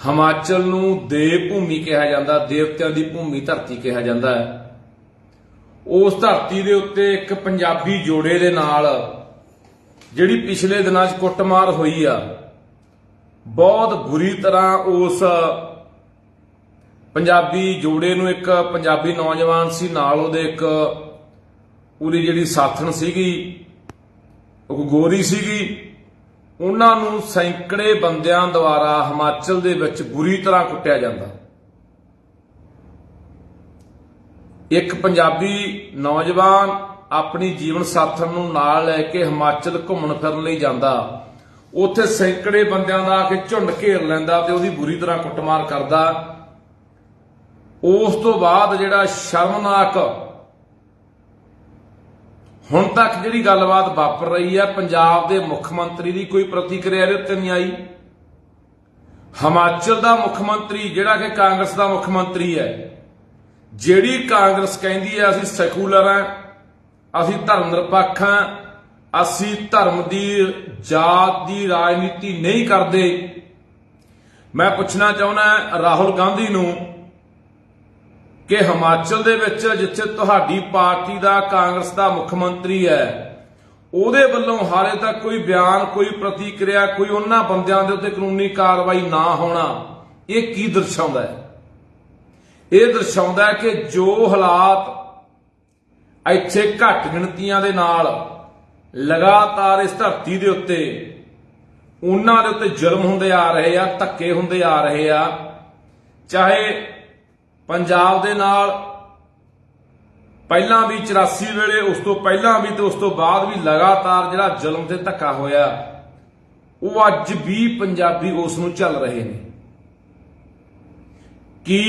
ਹਿਮਾਚਲ ਨੂੰ ਦੇਵ ਭੂਮੀ ਕਿਹਾ ਜਾਂਦਾ, ਦੇਵਤਿਆਂ ਦੀ ਭੂਮੀ ਧਰਤੀ ਕਿਹਾ ਜਾਂਦਾ ਹੈ। ਉਸ ਧਰਤੀ ਦੇ ਉੱਤੇ ਇੱਕ ਪੰਜਾਬੀ ਜੋੜੇ ਦੇ ਨਾਲ, ਜਿਹੜੀ ਪਿਛਲੇ ਦਿਨਾਂ 'ਚ ਕੁੱਟਮਾਰ ਹੋਈ ਆ, ਬਹੁਤ ਬੁਰੀ ਤਰ੍ਹਾਂ ਉਸ ਪੰਜਾਬੀ ਜੋੜੇ ਨੂੰ ਇੱਕ ਪੰਜਾਬੀ ਨੌਜਵਾਨ ਸੀ, ਨਾਲ ਉਹਦੇ ਇੱਕ ਉਹਦੀ ਜਿਹੜੀ ਸਾਥਣ ਸੀਗੀ, ਉਹ ਗੋਰੀ ਸੀਗੀ ਉਹਨਾਂ ਨੂੰ ਸੈਂਕੜੇ ਬੰਦਿਆਂ ਦੁਆਰਾ ਹਿਮਾਚਲ ਦੇ ਵਿੱਚ ਬੁਰੀ ਤਰ੍ਹਾਂ ਕੁੱਟਿਆ ਜਾਂਦਾ। ਇੱਕ ਪੰਜਾਬੀ ਨੌਜਵਾਨ ਆਪਣੀ ਜੀਵਨ ਸਾਥਣ ਨੂੰ ਨਾਲ ਲੈ ਕੇ ਹਿਮਾਚਲ ਘੁੰਮਣ ਫਿਰਨ ਲਈ ਜਾਂਦਾ। ਉੱਥੇ ਸੈਂਕੜੇ ਬੰਦਿਆਂ ਦਾ ਆ ਕੇ ਝੁੰਡ ਘੇਰ ਲੈਂਦਾ ਤੇ ਉਹਦੀ ਬੁਰੀ ਤਰ੍ਹਾਂ ਕੁੱਟਮਾਰ ਕਰਦਾ। ਉਸ ਤੋਂ ਬਾਅਦ ਜਿਹੜਾ ਸ਼ਰਮਨਾਕ ਹੁਣ ਤੱਕ ਜਿਹੜੀ ਗੱਲਬਾਤ ਵਾਪਰ ਰਹੀ ਹੈ, ਪੰਜਾਬ ਦੇ ਮੁੱਖ ਮੰਤਰੀ ਦੀ ਕੋਈ ਪ੍ਰਤੀਕਿਰਿਆ ਇਹਦੇ ਉੱਤੇ ਨਹੀਂ ਆਈ। ਹਿਮਾਚਲ ਦਾ ਮੁੱਖ ਮੰਤਰੀ, ਜਿਹੜਾ ਕਿ ਕਾਂਗਰਸ ਦਾ ਮੁੱਖ ਮੰਤਰੀ ਹੈ, ਜਿਹੜੀ ਕਾਂਗਰਸ ਕਹਿੰਦੀ ਹੈ, ਅਸੀਂ ਸੈਕੂਲਰ ਹਾਂ, ਅਸੀਂ ਧਰਮ ਨਿਰਪੱਖ ਹਾਂ, ਅਸੀਂ ਧਰਮ ਦੀ, ਜਾਤ ਦੀ ਰਾਜਨੀਤੀ ਨਹੀਂ ਕਰਦੇ। ਮੈਂ ਪੁੱਛਣਾ ਚਾਹੁੰਦਾ ਰਾਹੁਲ ਗਾਂਧੀ ਨੂੰ ਕਿ ਹਿਮਾਚਲ ਦੇ ਵਿੱਚ ਜਿੱਥੇ ਤੁਹਾਡੀ ਪਾਰਟੀ ਦਾ ਕਾਂਗਰਸ ਦਾ ਮੁੱਖ ਮੰਤਰੀ ਹੈ, ਉਹਦੇ ਵੱਲੋਂ ਹਾਲੇ ਤੱਕ ਕੋਈ ਬਿਆਨ, ਕੋਈ ਪ੍ਰਤੀਕਿਰਿਆ, ਕੋਈ ਉਹਨਾਂ ਬੰਦਿਆਂ ਦੇ ਉੱਤੇ ਕਾਨੂੰਨੀ ਕਾਰਵਾਈ ਨਾ ਹੋਣਾ, ਇਹ ਕੀ ਦਰਸਾਉਂਦਾ ਹੈ? ਇਹ ਦਰਸਾਉਂਦਾ ਹੈ ਕਿ ਜੋ ਹਾਲਾਤ ਇੱਥੇ ਘੱਟ ਗਿਣਤੀਆਂ ਦੇ ਨਾਲ ਲਗਾਤਾਰ ਇਸ ਧਰਤੀ ਦੇ ਉੱਤੇ ਉਹਨਾਂ ਦੇ ਉੱਤੇ ਜ਼ੁਲਮ ਹੁੰਦੇ ਆ ਰਹੇ ਆ, ਧੱਕੇ ਹੁੰਦੇ ਆ ਰਹੇ ਆ, ਚਾਹੇ ਪੰਜਾਬ ਦੇ ਨਾਲ ਪਹਿਲਾਂ ਵੀ 84 ਵੇਲੇ, ਉਸ ਤੋਂ ਪਹਿਲਾਂ ਵੀ ਤੇ ਉਸ ਤੋਂ ਬਾਅਦ ਵੀ ਲਗਾਤਾਰ ਜਿਹੜਾ ਜ਼ੁਲਮ ਤੇ ਧੱਕਾ ਹੋਇਆ, ਉਹ ਅੱਜ ਵੀ ਪੰਜਾਬੀ ਉਸ ਨੂੰ ਚੱਲ ਰਹੇ ਨੇ। ਕੀ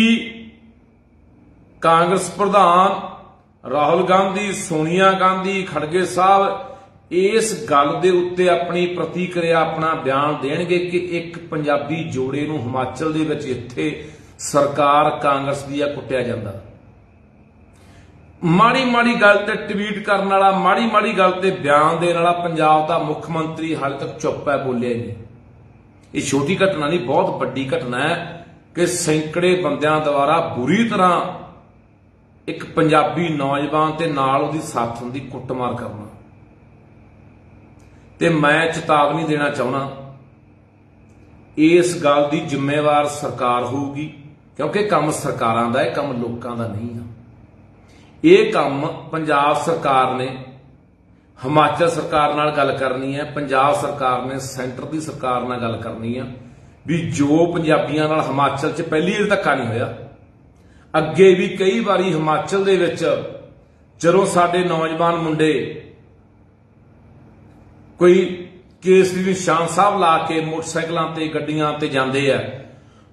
ਕਾਂਗਰਸ ਪ੍ਰਧਾਨ ਰਾਹੁਲ ਗਾਂਧੀ, ਸੋਨੀਆ ਗਾਂਧੀ, ਖੜਗੇ ਸਾਹਿਬ ਇਸ ਗੱਲ ਦੇ ਉੱਤੇ ਆਪਣੀ ਪ੍ਰਤੀਕਿਰਿਆ, ਆਪਣਾ ਬਿਆਨ ਦੇਣਗੇ ਕਿ ਇੱਕ ਪੰਜਾਬੀ ਜੋੜੇ ਨੂੰ ਹਿਮਾਚਲ ਦੇ ਵਿੱਚ ਇੱਥੇ ਸਰਕਾਰ ਕਾਂਗਰਸ ਦੀ ਆ, ਕੁੱਟਿਆ ਜਾਂਦਾ। ਮਾੜੀ ਮਾੜੀ ਗੱਲ ਤੇ ਟਵੀਟ ਕਰਨ ਵਾਲਾ, ਮਾੜੀ ਮਾੜੀ ਗੱਲ ਤੇ ਬਿਆਨ ਦੇਣ ਵਾਲਾ ਪੰਜਾਬ ਦਾ ਮੁੱਖ ਮੰਤਰੀ ਹਾਲੇ ਤੱਕ ਚੁੱਪ ਹੈ, ਬੋਲਿਆ ਹੀ ਨਹੀਂ। ਇਹ ਛੋਟੀ ਘਟਨਾ ਨਹੀਂ, ਬਹੁਤ ਵੱਡੀ ਘਟਨਾ ਹੈ ਕਿ ਸੈਂਕੜੇ ਬੰਦਿਆਂ ਦੁਆਰਾ ਬੁਰੀ ਤਰ੍ਹਾਂ ਇੱਕ ਪੰਜਾਬੀ ਨੌਜਵਾਨ ਤੇ ਨਾਲ ਉਹਦੀ ਸਾਥਣ ਦੀ ਕੁੱਟਮਾਰ ਕਰਨਾ। ਤੇ ਮੈਂ ਚੇਤਾਵਨੀ ਦੇਣਾ ਚਾਹੁੰਦਾ, ਇਸ ਗੱਲ ਦੀ ਜ਼ਿੰਮੇਵਾਰ ਸਰਕਾਰ ਹੋਊਗੀ। ਕਿਉਂਕਿ ਕੰਮ ਸਰਕਾਰਾਂ ਦਾ ਹੈ, ਕੰਮ ਲੋਕਾਂ ਦਾ ਨਹੀਂ ਆ। ਇਹ ਕੰਮ ਪੰਜਾਬ ਸਰਕਾਰ ਨੇ, ਹਿਮਾਚਲ ਸਰਕਾਰ ਨਾਲ ਗੱਲ ਕਰਨੀ ਹੈ, ਪੰਜਾਬ ਸਰਕਾਰ ਨੇ, ਸੈਂਟਰ ਦੀ ਸਰਕਾਰ ਨਾਲ ਗੱਲ ਕਰਨੀ ਆ, ਵੀ ਜੋ ਪੰਜਾਬੀਆਂ ਨਾਲ ਹਿਮਾਚਲ 'ਚ ਪਹਿਲੀ ਵਾਰ ਧੱਕਾ ਨਹੀਂ ਹੋਇਆ, ਅੱਗੇ ਵੀ ਕਈ ਵਾਰੀ ਹਿਮਾਚਲ ਦੇ ਵਿੱਚ ਜਦੋਂ ਸਾਡੇ ਨੌਜਵਾਨ ਮੁੰਡੇ ਕੋਈ ਕੇਸ ਵੀ ਨਿਸ਼ਾਨ ਸਾਹਿਬ ਲਾ ਕੇ ਮੋਟਰਸਾਈਕਲਾਂ ਤੇ, ਗੱਡੀਆਂ ਤੇ ਜਾਂਦੇ ਆ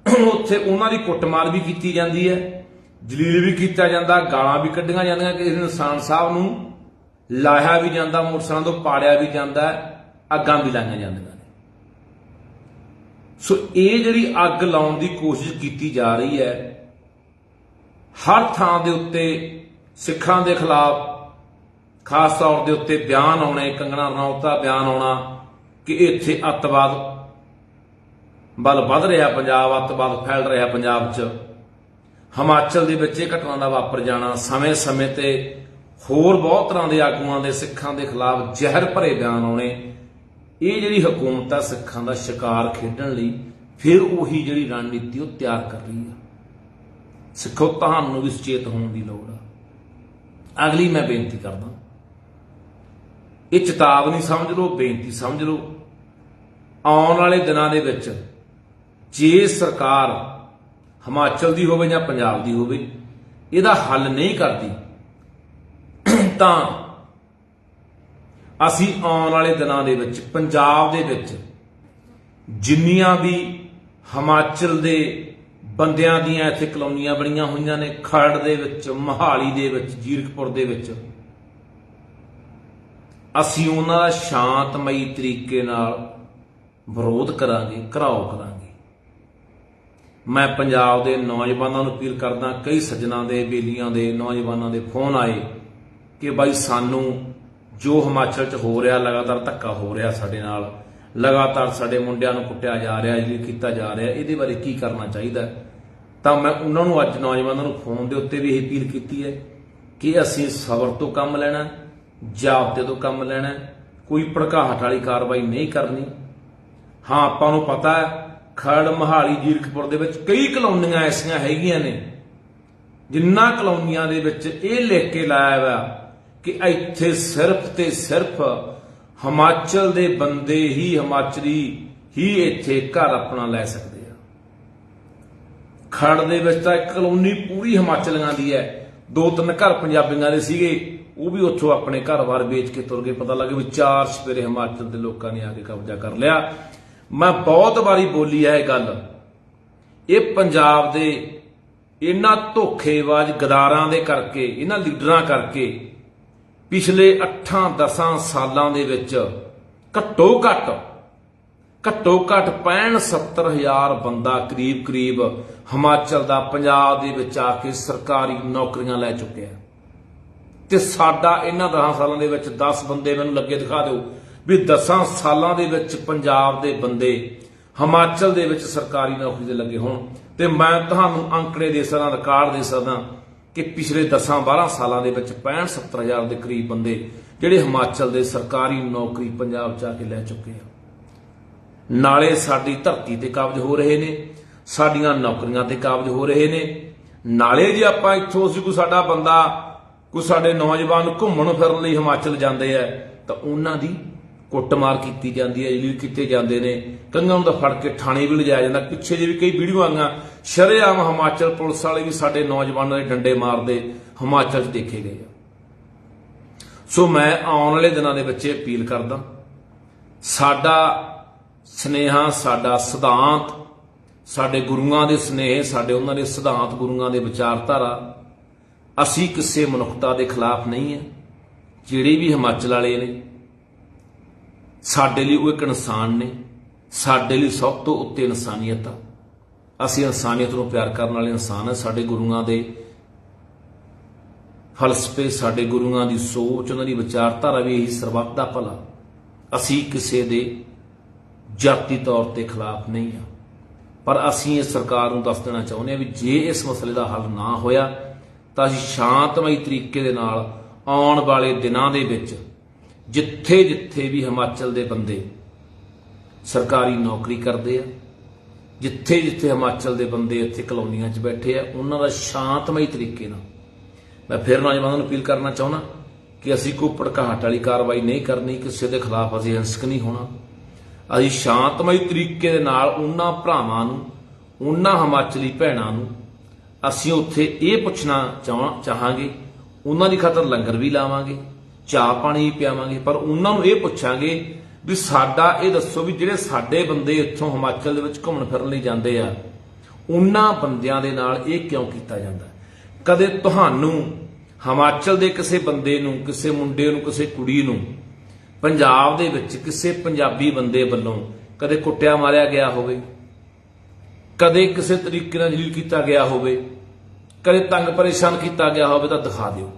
ਉੱਥੇ ਉਹਨਾਂ ਦੀ ਕੁੱਟਮਾਰ ਵੀ ਕੀਤੀ ਜਾਂਦੀ ਹੈ, ਜਲੀਲ ਵੀ ਕੀਤਾ ਜਾਂਦਾ, ਗਾਲਾਂ ਵੀ ਕੱਢੀਆਂ ਜਾਂਦੀਆਂ ਕਿ ਨਿਸ਼ਾਨ ਸਾਹਿਬ ਨੂੰ ਲਾਇਆ ਵੀ ਜਾਂਦਾ ਮੋਟਰਸਾਈਕਲਾਂ ਤੋਂ ਪਾੜਿਆ ਵੀ ਜਾਂਦਾ, ਅੱਗਾਂ ਵੀ ਲਾਈਆਂ ਜਾਂਦੀਆਂ ਸੋ ਇਹ ਜਿਹੜੀ ਅੱਗ ਲਾਉਣ ਦੀ ਕੋਸ਼ਿਸ਼ ਕੀਤੀ ਜਾ ਰਹੀ ਹੈ, ਹਰ ਥਾਂ ਦੇ ਉੱਤੇ ਸਿੱਖਾਂ ਦੇ ਖਿਲਾਫ, ਖਾਸ ਤੌਰ ਦੇ ਉੱਤੇ ਬਿਆਨ ਆਉਣੇ, ਕੰਗਣਾ ਰਣੌਤ ਦਾ ਬਿਆਨ ਆਉਣਾ ਕਿ ਇੱਥੇ ਅੱਤਵਾਦ ਬਲ ਵੱਧ ਰਿਹਾ ਪੰਜਾਬ ਅੱਤਵਾਦ ਫੈਲ ਰਿਹਾ ਪੰਜਾਬ 'ਚ। ਹਿਮਾਚਲ ਦੇ ਵਿੱਚ ਇਹ ਘਟਨਾ ਦਾ ਵਾਪਰ ਜਾਣਾ ਸਮੇਂ-ਸਮੇਂ ਤੇ ਹੋਰ ਬਹੁਤ ਤਰ੍ਹਾਂ ਦੇ ਆਗੂਆਂ ਦੇ ਸਿੱਖਾਂ ਦੇ ਖਿਲਾਫ ਜ਼ਹਿਰ ਭਰੇ ਬਿਆਨ ਆਉਣੇ। ਇਹ ਜਿਹੜੀ ਹਕੂਮਤ ਆ ਸਿੱਖਾਂ ਦਾ ਸ਼ਿਕਾਰ ਖੇਡਣ ਲਈ, ਫਿਰ ਉਹੀ ਜਿਹੜੀ ਰਣਨੀਤੀ ਉਹ ਤਿਆਰ ਕਰ ਰਹੀ ਆ। ਸਿੱਖੋ, ਤੁਹਾਨੂੰ ਵੀ ਸੁਚੇਤ ਹੋਣ ਦੀ ਲੋੜ ਆ। ਅਗਲੀ ਮੈਂ ਬੇਨਤੀ ਕਰਦਾ। ਇਹ ਚੇਤਾਵਨੀ ਸਮਝ ਲਓ, ਬੇਨਤੀ ਸਮਝ ਲਓ। ਆਉਣ ਵਾਲੇ ਦਿਨਾਂ ਦੇ ਵਿੱਚ ਜੇ ਸਰਕਾਰ ਹਿਮਾਚਲ ਦੀ ਹੋਵੇ ਜਾਂ ਪੰਜਾਬ ਦੀ ਹੋਵੇ, ਇਹਦਾ ਹੱਲ ਨਹੀਂ ਕਰਦੀ, ਤਾਂ ਅਸੀਂ ਆਉਣ ਵਾਲੇ ਦਿਨਾਂ ਦੇ ਵਿੱਚ, ਪੰਜਾਬ ਦੇ ਵਿੱਚ ਜਿੰਨੀਆਂ ਵੀ ਹਿਮਾਚਲ ਦੇ ਬੰਦਿਆਂ ਦੀਆਂ ਇੱਥੇ ਕਲੋਨੀਆਂ ਬਣੀਆਂ ਹੋਈਆਂ ਨੇ, ਖਰੜ ਦੇ ਵਿੱਚ, ਮਹਾਲੀ ਦੇ ਵਿੱਚ, ਜੀਰਕਪੁਰ ਦੇ ਵਿੱਚ, ਅਸੀਂ ਉਹਨਾਂ ਦਾ ਸ਼ਾਂਤਮਈ ਤਰੀਕੇ ਨਾਲ ਵਿਰੋਧ ਕਰਾਂਗੇ, ਘਰਾਓ ਕਰਾਂਗੇ। ਮੈਂ ਪੰਜਾਬ ਦੇ ਨੌਜਵਾਨਾਂ ਨੂੰ ਅਪੀਲ ਕਰਦਾ ਕਈ ਸੱਜਣਾ ਦੇ ਬੇਲੀਆਂ ਦੇ ਨੌਜਵਾਨਾਂ ਦੇ ਫੋਨ ਆਏ ਕਿ ਬਾਈ ਸਾਨੂੰ ਜੋ ਹਿਮਾਚਲ 'ਚ ਹੋ ਰਿਹਾ ਲਗਾਤਾਰ ਧੱਕਾ ਹੋ ਰਿਹਾ ਸਾਡੇ ਨਾਲ ਲਗਾਤਾਰ ਸਾਡੇ ਮੁੰਡਿਆਂ ਨੂੰ ਕੁੱਟਿਆ ਜਾ ਰਿਹਾ ਜੀ ਕੀਤਾ ਜਾ ਰਿਹਾ ਇਹਦੇ ਬਾਰੇ ਕੀ ਕਰਨਾ ਚਾਹੀਦਾ? ਤਾਂ ਮੈਂ ਉਹਨਾਂ ਨੂੰ ਅੱਜ ਨੌਜਵਾਨਾਂ ਨੂੰ ਫੋਨ ਦੇ ਉੱਤੇ ਵੀ ਇਹ ਅਪੀਲ ਕੀਤੀ ਹੈ ਕਿ ਅਸੀਂ ਸਬਰ ਤੋਂ ਕੰਮ ਲੈਣਾ ਹੈ, ਜਾਬਤੇ ਤੋਂ ਕੰਮ ਲੈਣਾ ਕੋਈ ਭੜਕਾਹਟ ਵਾਲੀ ਕਾਰਵਾਈ ਨਹੀਂ ਕਰਨੀ। ਹਾਂ ਆਪਾਂ ਨੂੰ ਪਤਾ ਹੈ ਖੜ ਮਹਾਲੀ ਜੀਰਕਪੁਰ ਦੇ ਵਿੱਚ ਕਈ ਕਲੋਨੀਆਂ ਐਸੀਆਂ ਹੈਗੀਆਂ ਨੇ, ਜਿੰਨਾ ਕਲੋਨੀਆਂ ਦੇ ਵਿੱਚ ਇਹ ਲਿਖ ਕੇ ਲਾਇਆ ਹੋਇਆ ਕਿ ਇੱਥੇ ਸਿਰਫ ਤੇ ਸਿਰਫ ਹਿਮਾਚਲ ਦੇ ਬੰਦੇ ਹੀ ਹਿਮਾਚਲੀ ਹੀ ਇੱਥੇ ਘਰ ਆਪਣਾ ਲੈ ਸਕਦੇ ਆ। ਖੜ ਦੇ ਵਿੱਚ ਤਾਂ ਇੱਕ ਕਲੋਨੀ ਪੂਰੀ ਹਿਮਾਚਲੀਆਂ ਦੀ ਹੈ। ਦੋ ਤਿੰਨ ਘਰ ਪੰਜਾਬੀਆਂ ਦੇ ਸੀਗੇ, ਉਹ ਵੀ ਉੱਥੋਂ ਆਪਣੇ ਘਰ-ਬਾਰ ਵੇਚ ਕੇ ਤੁਰ ਗਏ। ਪਤਾ ਲੱਗੇ ਵੀ ਚਾਰ ਸਪੇਰੇ ਹਿਮਾਚਲ ਦੇ ਲੋਕਾਂ ਨੇ ਆ ਕੇ ਕਬਜ਼ਾ ਕਰ ਲਿਆ। ਮੈਂ ਬਹੁਤ ਵਾਰੀ ਬੋਲੀ ਹੈ ਇਹ ਗੱਲ। ਇਹ ਪੰਜਾਬ ਦੇ ਇਹਨਾਂ ਧੋਖੇਬਾਜ਼ ਗਦਾਰਾਂ ਦੇ ਕਰਕੇ, ਇਹਨਾਂ ਲੀਡਰਾਂ ਕਰਕੇ ਪਿਛਲੇ 8-10 ਸਾਲਾਂ ਦੇ ਵਿੱਚ ਘੱਟੋ ਘੱਟ ਘੱਟੋ ਘੱਟ 65-70 ਹਜ਼ਾਰ ਬੰਦਾ ਕਰੀਬ ਕਰੀਬ ਹਿਮਾਚਲ ਦਾ, ਪੰਜਾਬ ਦੇ ਵਿੱਚ ਆ ਕੇ ਸਰਕਾਰੀ ਨੌਕਰੀਆਂ ਲੈ ਚੁੱਕਿਆ। ਤੇ ਸਾਡਾ ਇਹਨਾਂ 10 ਸਾਲਾਂ ਦੇ ਵਿੱਚ 10 ਬੰਦੇ ਮੈਨੂੰ ਲੱਗੇ ਦਿਖਾ ਦਿਓ। ਵੀ 10 ਸਾਲਾਂ ਦੇ ਵਿੱਚ ਪੰਜਾਬ ਦੇ ਬੰਦੇ ਹਿਮਾਚਲ ਦੇ ਵਿੱਚ ਸਰਕਾਰੀ ਨੌਕਰੀ ਤੇ ਲੱਗੇ ਹੋਣ ਤੇ ਮੈਂ ਤੁਹਾਨੂੰ ਅੰਕੜੇ ਦੇ ਸਕਦਾ ਰਿਕਾਰਡ ਦੇ ਸਕਦਾ ਕਿ ਪਿਛਲੇ 10-12 ਸਾਲਾਂ ਦੇ ਵਿੱਚ 65-70 ਹਜ਼ਾਰ ਦੇ ਕਰੀਬ ਬੰਦੇ ਜਿਹੜੇ ਹਿਮਾਚਲ ਦੇ ਸਰਕਾਰੀ ਨੌਕਰੀ ਪੰਜਾਬ ਚ ਆ ਕੇ ਲੈ ਚੁੱਕੇ ਆ। ਨਾਲੇ ਸਾਡੀ ਧਰਤੀ ਤੇ ਕਬਜ਼ ਹੋ ਰਹੇ ਨੇ, ਸਾਡੀਆਂ ਨੌਕਰੀਆਂ ਤੇ ਕਬਜ਼ ਹੋ ਰਹੇ ਨੇ। ਨਾਲੇ ਜੇ ਆਪਾਂ ਇੱਥੋਂ ਅਸੀਂ ਕੋਈ ਸਾਡਾ ਬੰਦਾ, ਕੋਈ ਸਾਡੇ ਨੌਜਵਾਨ ਘੁੰਮਣ ਫਿਰਨ ਲਈ ਹਿਮਾਚਲ ਜਾਂਦੇ ਆ, ਤਾਂ ਉਹਨਾਂ ਦੀ ਕੁੱਟਮਾਰ ਕੀਤੀ ਜਾਂਦੀ ਹੈ, ਜਲੀਲ ਕੀਤੇ ਜਾਂਦੇ ਨੇ। ਕੰਗਾਂ ਨੂੰ ਤਾਂ ਫੜ ਕੇ ਥਾਣੇ ਵੀ ਲਿਜਾਇਆ ਜਾਂਦਾ। ਪਿੱਛੇ ਜੇ ਵੀ ਕਈ ਵੀਡੀਓ ਆਈਆਂ। ਸ਼ਰੇਆਮ ਹਿਮਾਚਲ ਪੁਲਿਸ ਵਾਲੇ ਵੀ ਸਾਡੇ ਨੌਜਵਾਨਾਂ ਦੇ ਡੰਡੇ ਮਾਰਦੇ ਹਿਮਾਚਲ 'ਚ ਦੇਖੇ ਗਏ ਆ। ਸੋ ਮੈਂ ਆਉਣ ਵਾਲੇ ਦਿਨਾਂ ਦੇ ਵਿੱਚ ਅਪੀਲ ਕਰਦਾ, ਸਾਡਾ ਸਨੇਹਾ, ਸਾਡਾ ਸਿਧਾਂਤ, ਸਾਡੇ ਗੁਰੂਆਂ ਦੇ ਸਨੇਹ, ਸਾਡੇ ਉਹਨਾਂ ਦੇ ਸਿਧਾਂਤ ਗੁਰੂਆਂ ਦੇ ਵਿਚਾਰਧਾਰਾ, ਅਸੀਂ ਕਿਸੇ ਮਨੁੱਖਤਾ ਦੇ ਖਿਲਾਫ ਨਹੀਂ ਹੈ ਜਿਹੜੇ ਵੀ ਹਿਮਾਚਲ ਵਾਲੇ ਨੇ ਸਾਡੇ ਲਈ ਉਹ ਇੱਕ ਇਨਸਾਨ ਨੇ, ਸਾਡੇ ਲਈ ਸਭ ਤੋਂ ਉੱਤੇ ਇਨਸਾਨੀਅਤ ਆ। ਅਸੀਂ ਇਨਸਾਨੀਅਤ ਨੂੰ ਪਿਆਰ ਕਰਨ ਵਾਲੇ ਇਨਸਾਨ ਆ ਸਾਡੇ ਗੁਰੂਆਂ ਦੇ ਫਲਸਫੇ, ਸਾਡੇ ਗੁਰੂਆਂ ਦੀ ਸੋਚ, ਉਹਨਾਂ ਦੀ ਵਿਚਾਰਧਾਰਾ ਵੀ ਇਹੀ ਸਰਬੱਤ ਦਾ ਭਲਾ। ਅਸੀਂ ਕਿਸੇ ਦੇ ਜਾਤੀ ਤੌਰ ਤੇ ਖਿਲਾਫ ਨਹੀਂ ਆ। ਪਰ ਅਸੀਂ ਇਹ ਸਰਕਾਰ ਨੂੰ ਦੱਸ ਦੇਣਾ ਚਾਹੁੰਦੇ ਹਾਂ ਵੀ ਜੇ ਇਸ ਮਸਲੇ ਦਾ ਹੱਲ ਨਾ ਹੋਇਆ, ਤਾਂ ਅਸੀਂ ਸ਼ਾਂਤਮਈ ਤਰੀਕੇ ਦੇ ਨਾਲ ਆਉਣ ਵਾਲੇ ਦਿਨਾਂ ਦੇ ਵਿੱਚ ਜਿੱਥੇ ਜਿੱਥੇ ਵੀ ਹਿਮਾਚਲ ਦੇ ਬੰਦੇ ਸਰਕਾਰੀ ਨੌਕਰੀ ਕਰਦੇ ਆ, ਜਿੱਥੇ ਜਿੱਥੇ ਹਿਮਾਚਲ ਦੇ ਬੰਦੇ ਇੱਥੇ ਕਲੋਨੀਆਂ 'ਚ ਬੈਠੇ ਆ, ਉਹਨਾਂ ਦਾ ਸ਼ਾਂਤਮਈ ਤਰੀਕੇ ਨਾਲ ਮੈਂ ਫਿਰ ਨੌਜਵਾਨਾਂ ਨੂੰ ਅਪੀਲ ਕਰਨਾ ਚਾਹੁੰਦਾ ਕਿ ਅਸੀਂ ਕੋਈ ਭੜਕਾਹਟ ਵਾਲੀ ਕਾਰਵਾਈ ਨਹੀਂ ਕਰਨੀ, ਕਿਸੇ ਦੇ ਖਿਲਾਫ ਅਸੀਂ ਹਿੰਸਕ ਨਹੀਂ ਹੋਣਾ। ਅਸੀਂ ਸ਼ਾਂਤਮਈ ਤਰੀਕੇ ਦੇ ਨਾਲ ਉਹਨਾਂ ਭਰਾਵਾਂ ਨੂੰ, ਉਹਨਾਂ ਹਿਮਾਚਲੀ ਭੈਣਾਂ ਨੂੰ ਅਸੀਂ ਉੱਥੇ ਇਹ ਪੁੱਛਣਾ ਚਾਹਾਂ ਚਾਹਾਂਗੇ, ਉਹਨਾਂ ਦੀ ਖਾਤਰ ਲੰਗਰ ਵੀ ਲਾਵਾਂਗੇ। ਚਾਹ ਪਾਣੀ ਵੀ ਪਿਆਵਾਂਗੇ, ਪਰ ਉਹਨਾਂ ਨੂੰ ਇਹ ਪੁੱਛਾਂਗੇ ਵੀ ਸਾਡਾ ਇਹ ਦੱਸੋ ਵੀ ਜਿਹੜੇ ਸਾਡੇ ਬੰਦੇ ਇੱਥੋਂ ਹਿਮਾਚਲ ਦੇ ਵਿੱਚ ਘੁੰਮਣ ਫਿਰਨ ਲਈ ਜਾਂਦੇ ਆ, ਉਹਨਾਂ ਬੰਦਿਆਂ ਦੇ ਨਾਲ ਇਹ ਕਿਉਂ ਕੀਤਾ ਜਾਂਦਾ? ਕਦੇ ਤੁਹਾਨੂੰ ਹਿਮਾਚਲ ਦੇ ਕਿਸੇ ਬੰਦੇ ਨੂੰ, ਕਿਸੇ ਮੁੰਡੇ ਨੂੰ, ਕਿਸੇ ਕੁੜੀ ਨੂੰ, ਪੰਜਾਬ ਦੇ ਵਿੱਚ ਕਿਸੇ ਪੰਜਾਬੀ ਬੰਦੇ ਵੱਲੋਂ ਕਦੇ ਕੁੱਟਿਆ ਮਾਰਿਆ ਗਿਆ ਹੋਵੇ? ਕਦੇ ਕਿਸੇ ਤਰੀਕੇ ਨਾਲ ਜਲੀਲ ਕੀਤਾ ਗਿਆ ਹੋਵੇ? ਕਦੇ ਤੰਗ ਪਰੇਸ਼ਾਨ ਕੀਤਾ ਗਿਆ ਹੋਵੇ ਤਾਂ ਦਿਖਾ ਦਿਓ।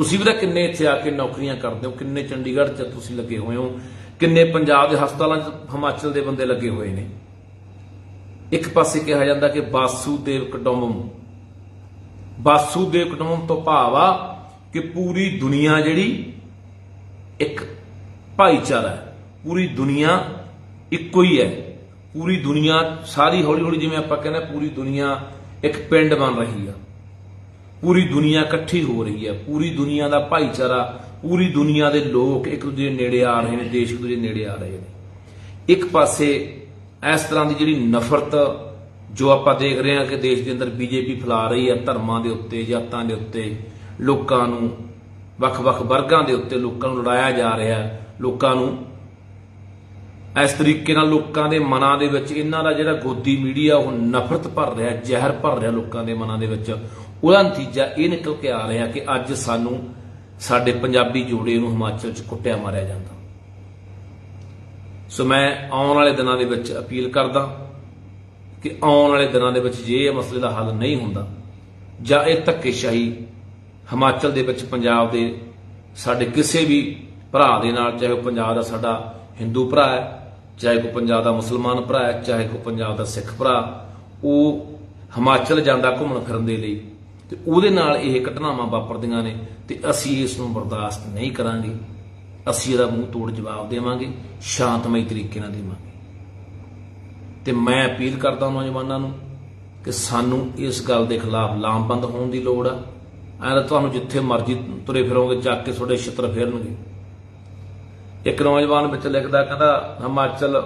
ਤੁਸੀਂ ਵੀ ਕਿੰਨੇ ਇੱਥੇ ਆ ਕੇ ਨੌਕਰੀਆਂ ਕਰਦੇ ਹੋ, ਕਿੰਨੇ ਚੰਡੀਗੜ੍ਹ 'ਚ ਤੁਸੀਂ ਲੱਗੇ ਹੋਏ ਹੋ, ਕਿੰਨੇ ਪੰਜਾਬ ਦੇ ਹਸਪਤਾਲਾਂ 'ਚ ਹਿਮਾਚਲ ਦੇ ਬੰਦੇ ਲੱਗੇ ਹੋਏ ਨੇ। ਇੱਕ ਪਾਸੇ ਕਿਹਾ ਜਾਂਦਾ ਕਿ ਵਾਸੂਦੇਵ ਕੁਟੁੰਬਮ ਵਾਸੂਦੇਵ ਕੁਟੁੰਬਮ ਤੋਂ ਭਾਵ ਆ ਕਿ ਪੂਰੀ ਦੁਨੀਆ ਜਿਹੜੀ ਇੱਕ ਭਾਈਚਾਰਾ ਹੈ, ਪੂਰੀ ਦੁਨੀਆ ਇੱਕੋ ਹੀ ਹੈ। ਪੂਰੀ ਦੁਨੀਆ ਸਾਰੀ ਹੌਲੀ ਹੌਲੀ ਜਿਵੇਂ ਆਪਾਂ ਕਹਿੰਦੇ ਪੂਰੀ ਦੁਨੀਆ ਇੱਕ ਪਿੰਡ ਬਣ ਰਹੀ ਆ। ਪੂਰੀ ਦੁਨੀਆ ਇਕੱਠੀ ਹੋ ਰਹੀ ਹੈ, ਪੂਰੀ ਦੁਨੀਆ ਦਾ ਭਾਈਚਾਰਾ, ਪੂਰੀ ਦੁਨੀਆ ਦੇ ਲੋਕ ਇੱਕ ਦੂਜੇ ਦੇ ਨੇੜੇ ਆ ਰਹੇ ਨੇ, ਦੇਸ਼ ਇੱਕ ਦੂਜੇ ਨੇੜੇ ਆ ਰਹੇ ਨੇ। ਇੱਕ ਪਾਸੇ ਇਸ ਤਰ੍ਹਾਂ ਦੀ ਜਿਹੜੀ ਨਫ਼ਰਤ ਜੋ ਆਪਾਂ ਦੇਖ ਰਹੇ ਹਾਂ ਕਿ ਦੇਸ਼ ਦੇ ਅੰਦਰ ਬੀਜੇਪੀ ਫੈਲਾ ਰਹੀ ਹੈ ਧਰਮਾਂ ਦੇ ਉੱਤੇ, ਜਾਤਾਂ ਦੇ ਉੱਤੇ, ਲੋਕਾਂ ਨੂੰ, ਵੱਖ-ਵੱਖ ਵਰਗਾਂ ਦੇ ਉੱਤੇ ਲੋਕਾਂ ਨੂੰ ਲੜਾਇਆ ਜਾ ਰਿਹਾ ਹੈ, ਲੋਕਾਂ ਨੂੰ ਇਸ ਤਰੀਕੇ ਨਾਲ ਲੋਕਾਂ ਦੇ ਮਨਾਂ ਦੇ ਵਿੱਚ ਇਹਨਾਂ ਦਾ ਜਿਹੜਾ ਗੋਦੀ ਮੀਡੀਆ, ਉਹ ਨਫ਼ਰਤ ਭਰ ਰਿਹਾ, ਜ਼ਹਿਰ ਭਰ ਰਿਹਾ ਲੋਕਾਂ ਦੇ ਮਨਾਂ ਦੇ ਵਿੱਚ। ਉਹਦਾ ਨਤੀਜਾ ਇਹ ਨਿਕਲ ਕੇ ਆ ਰਿਹਾ ਕਿ ਅੱਜ ਸਾਨੂੰ ਸਾਡੇ ਪੰਜਾਬੀ ਜੋੜੇ ਨੂੰ ਹਿਮਾਚਲ 'ਚ ਕੁੱਟਿਆ ਮਾਰਿਆ ਜਾਂਦਾ। ਸੋ ਮੈਂ ਆਉਣ ਵਾਲੇ ਦਿਨਾਂ ਦੇ ਵਿੱਚ ਅਪੀਲ ਕਰਦਾ ਕਿ ਆਉਣ ਵਾਲੇ ਦਿਨਾਂ ਦੇ ਵਿੱਚ ਜੇ ਇਹ ਮਸਲੇ ਦਾ ਹੱਲ ਨਹੀਂ ਹੁੰਦਾ, ਜਾਂ ਇਹ ਧੱਕੇਸ਼ਾਹੀ ਹਿਮਾਚਲ ਦੇ ਵਿੱਚ ਪੰਜਾਬ ਦੇ ਸਾਡੇ ਕਿਸੇ ਵੀ ਭਰਾ ਦੇ ਨਾਲ, ਚਾਹੇ ਉਹ ਪੰਜਾਬ ਦਾ ਸਾਡਾ ਹਿੰਦੂ ਭਰਾ ਹੈ, ਚਾਹੇ ਕੋਈ ਪੰਜਾਬ ਦਾ ਮੁਸਲਮਾਨ ਭਰਾ ਹੈ, ਚਾਹੇ ਕੋਈ ਪੰਜਾਬ ਦਾ ਸਿੱਖ ਭਰਾ, ਉਹ ਹਿਮਾਚਲ ਜਾਂਦਾ ਘੁੰਮਣ ਫਿਰਨ ਦੇ ਲਈ ਤੇ ਉਹਦੇ ਨਾਲ ਇਹ ਘਟਨਾਵਾਂ ਵਾਪਰਦੀਆਂ ਨੇ ਤੇ ਅਸੀਂ ਇਸ ਨੂੰ ਬਰਦਾਸ਼ਤ ਨਹੀਂ ਕਰਾਂਗੇ। ਅਸੀਂ ਇਹਦਾ ਮੂੰਹ ਤੋੜ ਜਵਾਬ ਦੇਵਾਂਗੇ, ਸ਼ਾਂਤਮਈ ਤਰੀਕੇ ਨਾਲ ਦੇਵਾਂਗੇ। ਤੇ ਮੈਂ ਅਪੀਲ ਕਰਦਾ ਨੌਜਵਾਨਾਂ ਨੂੰ ਕਿ ਸਾਨੂੰ ਇਸ ਗੱਲ ਦੇ ਖਿਲਾਫ ਲਾਮਬੰਦ ਹੋਣ ਦੀ ਲੋੜ ਆ। ਐਂ ਤੁਹਾਨੂੰ ਜਿੱਥੇ ਮਰਜ਼ੀ ਤੁਰੇ ਫਿਰੋਗੇ, ਚੱਕ ਕੇ ਤੁਹਾਡੇ ਛਿੱਤਰ ਫੇਰਨਗੇ। ਇੱਕ ਨੌਜਵਾਨ ਵਿੱਚ ਲਿਖਦਾ ਕਹਿੰਦਾ, ਹਿਮਾਚਲ